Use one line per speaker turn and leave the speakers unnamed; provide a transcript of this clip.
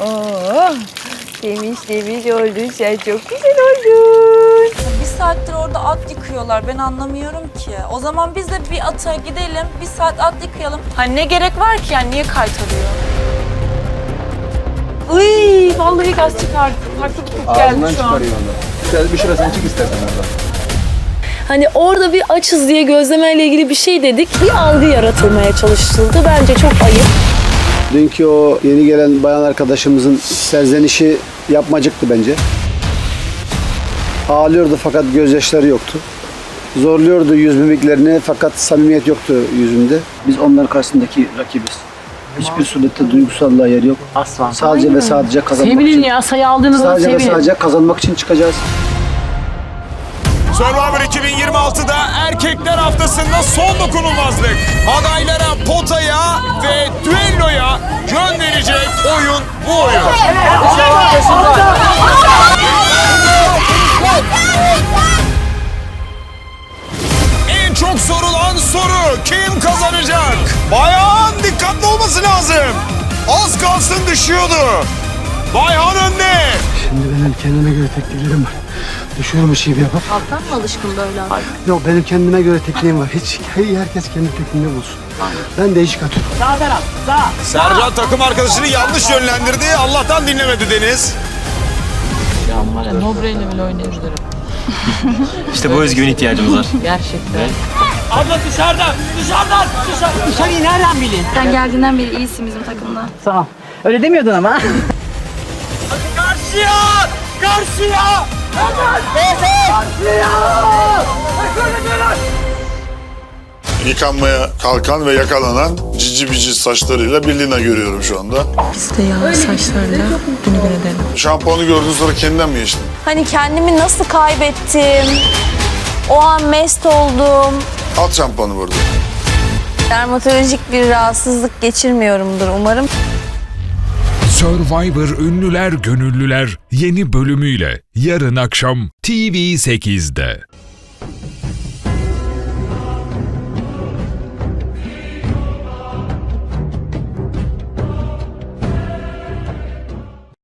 Oh, demiş demiş oldun sen çok güzel oldun.
Bir saattir orada at yıkıyorlar. Ben anlamıyorum ki. O zaman biz de bir ata gidelim. Bir saat at yıkayalım. Hani ne gerek var ki yani niye kaytarıyor? Iy, vallahi gaz çıkardı. Farklı bir koku geldi şu an.
Gel bir şurasını çık istersen oradan.
Hani orada bir açız diye gözlemeyle ilgili bir şey dedik. Bir algı yaratılmaya çalışıldı. Bence çok ayıp.
Dünkü o yeni gelen bayan arkadaşımızın serzenişi yapmacıktı bence. Ağlıyordu fakat gözyaşları yoktu. Zorluyordu yüz mimiklerini fakat samimiyet yoktu yüzünde. Biz onlar karşısındaki rakibiz. Hiçbir surette duygusallığa yer yok.
Aslan.
Sadece ve sadece kazanmak
Sevinin
için.
ya sayı aldığınızda
Sadece ve
sevinin.
sadece kazanmak için çıkacağız.
Survivor 2026'da erkekler haftasında son dokunulmazlık. Adaylara potaya ve düelloya yön oyun bu oyun. En çok sorulan soru kim kazanacak? Bayan dikkatli olması lazım. Az kalsın düşüyordu. Bayhan önde.
Şimdi benim kendime göre tekniklerim var. Düşüyormuş gibi yapıp.
Alttan mı alışkın böyle abi?
Yok benim kendime göre tekniğim var. Hiç herkes kendi tekniğini bulsun. Ben değişik atıyorum.
Sağ taraf sağ.
Sercan takım arkadaşını yanlış yönlendirdi. Allah'tan dinlemedi Deniz.
Ya var ya no brain'le bile oynayabilirim.
İşte bu özgüven ihtiyacımız var.
Gerçekten. Abla dışarıdan dışarıdan dışarı. Dışarıyı nereden bilin?
Sen geldiğinden beri iyisin bizim takımda.
Tamam. Öyle demiyordun ama. Karşıya! Karşıya!
Yıkanmaya kalkan ve yakalanan cici bici saçlarıyla Birlina görüyorum şu anda.
Biz de ya saçlarla bunu bir edelim.
Şampuanı gördün sonra kendinden mi geçtin?
Hani kendimi nasıl kaybettim? O an mest oldum.
At şampuanı burada.
Dermatolojik bir rahatsızlık geçirmiyorumdur umarım.
Survivor Ünlüler Gönüllüler yeni bölümüyle yarın akşam TV8'de.